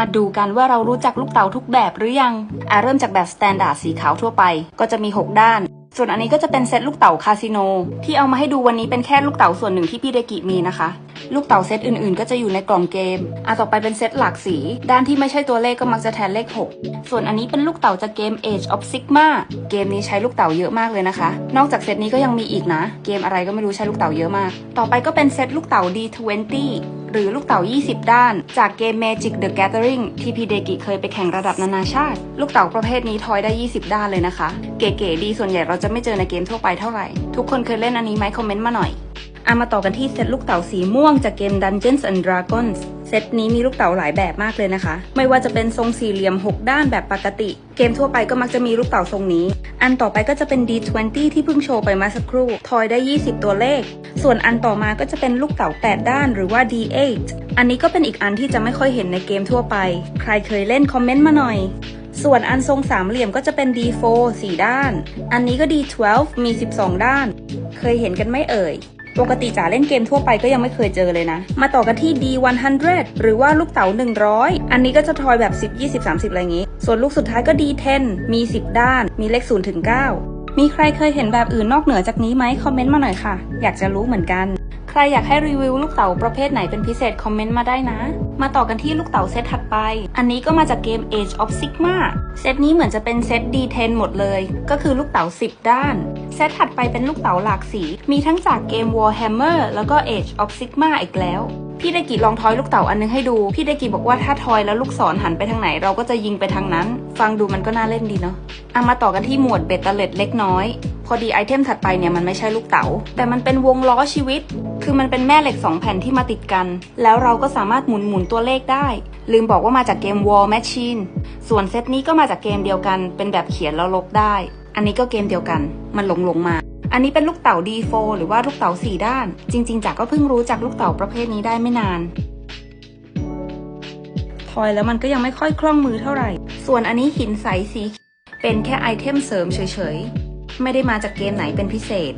มาดูกันว่าเรารู้จักลูกเต๋าทุกแบบหรือยัง อะเริ่มจากแบบสแตนดาร์ดสีขาวทั่วไป ก็จะมี 6 ด้าน ส่วนอันนี้ก็จะเป็นเซตลูกเต๋าคาสิโน ที่เอามาให้ดูวันนี้เป็นแค่ลูกเต๋าส่วนหนึ่งที่พี่เดกิมีนะคะ ลูกเต๋าเซตอื่นๆ ก็จะอยู่ในกล่องเกม อะต่อไปเป็นเซตหลากสี ด้านที่ไม่ใช่ตัวเลขก็มักจะแทนเลข 6 ส่วนอันนี้เป็นลูกเต๋าจากเกม Age of Sigma เกมนี้ใช้ลูกเต๋าเยอะมากเลยนะคะ นอกจากเซตนี้ก็ยังมีอีกนะ เกมอะไรก็ไม่รู้ใช้ลูกเต๋าเยอะมาก ต่อไปก็เป็นเซตลูกเต๋า D20 หรือลูกเต๋า 20 ด้าน จากเกม Magic the Gathering ที่พีเดกิเคยไปแข่งระดับนานาชาติ ลูกเต๋าประเภทนี้ทอยได้ 20 ด้านเลยนะคะ เก๋ๆดีส่วนใหญ่เราจะไม่เจอในเกมทั่วไปเท่าไหร่ ทุกคนเคยเล่นอันนี้ไหมคอมเมนต์มาหน่อย อามาต่อกันที่เซตลูกเต๋าสีม่วงจากเกม Dungeons and Dragons เซตนี้มีลูกเต๋าหลายแบบมากเลยนะคะ ไม่ว่าจะเป็นทรงสี่เหลี่ยม 6 ด้านแบบปกติ เกมทั่วไปก็มักจะมีลูกเต๋าทรงนี้ อันต่อไปก็จะเป็น D20 ที่เพิ่งโชว์ไปมาสักครู่ ทอยได้ 20 ตัวเลข ส่วนอันต่อมาก็จะเป็นลูกเต๋า 8 ด้านหรือว่า D8 อันนี้ก็เป็นอีกอันที่จะไม่ค่อยเห็นในเกมทั่วไป ใครเคยเล่นคอมเมนต์มาหน่อยส่วนอันทรงสามเหลี่ยมก็จะเป็น D4 4 ด้าน อันนี้ก็ D12 มี 12 ด้าน เคยเห็นกันไหมเอ่ย ปกติจ๋าเล่นเกมทั่วไปก็ยังไม่เคยเจอเลยนะ มาต่อกันที่ D100 หรือว่าลูกเต๋า100 อันนี้ก็จะทอยแบบ 10 20 30 อะไรอย่างงี้ ส่วนลูกสุดท้ายก็ D10 มี 10 ด้าน มีเลข0ถึง9มีใครเคยเห็นแบบอื่นนอกเหนือจากนี้ไหมคอมเมนต์มาหน่อยค่ะ อยากจะรู้เหมือนกัน รอยากให้รีวิวลูกเต๋าประเภทไหนเป็นพิเศษคอมเมนต์มาได้นะ มาต่อกันที่ลูกเต๋าเซตถัดไป อันนี้ก็มาจากเกม Age of Sigma เซตนี้เหมือนจะเป็นเซต D10 หมดเลย ก็คือลูกเต๋า 10 ด้าน เซตถัดไปเป็นลูกเต๋าหลากสี มีทั้งจากเกม Warhammer แล้วก็ Age of Sigma อีกแล้วพี่เดกิลองทอยลูกเต๋าอันนึงให้ดู พี่เดกิบอกว่าถ้าทอยแล้วลูกศรหันไปทางไหนเราก็จะยิงไปทางนั้น ฟังดูมันก็น่าเล่นดีเนาะเอามาต่อกันที่หมวดเบตเตอร์เล็ดเล็กน้อย พอดีไอเทมถัดไปเนี่ยมันไม่ใช่ลูกเต๋าแต่มันเป็นวงล้อชีวิต คือมันเป็นแม่เหล็ก 2 แผ่นที่มาติดกัน แล้วเราก็สามารถหมุนหมุนตัวเลขได้ ลืมบอกว่ามาจากเกม War Machine ส่วนเซตนี้ก็มาจากเกมเดียวกัน เป็นแบบเขียนแล้วลบได้ อันนี้ก็เกมเดียวกัน มันหลงหลงมา อันนี้เป็นลูกเต๋า D4 หรือว่าลูกเต๋า4ด้าน จริง ๆจากก็เพิ่งรู้จักลูกเต๋าประเภทนี้ได้ไม่นานทอยแล้วมันก็ยังไม่ค่อยคล่องมือเท่าไหร่ ส่วนอันนี้หินใสสีเป็นแค่ไอเทมเสริมเฉยๆ ไม่ได้มาจากเกมไหนเป็นพิเศษ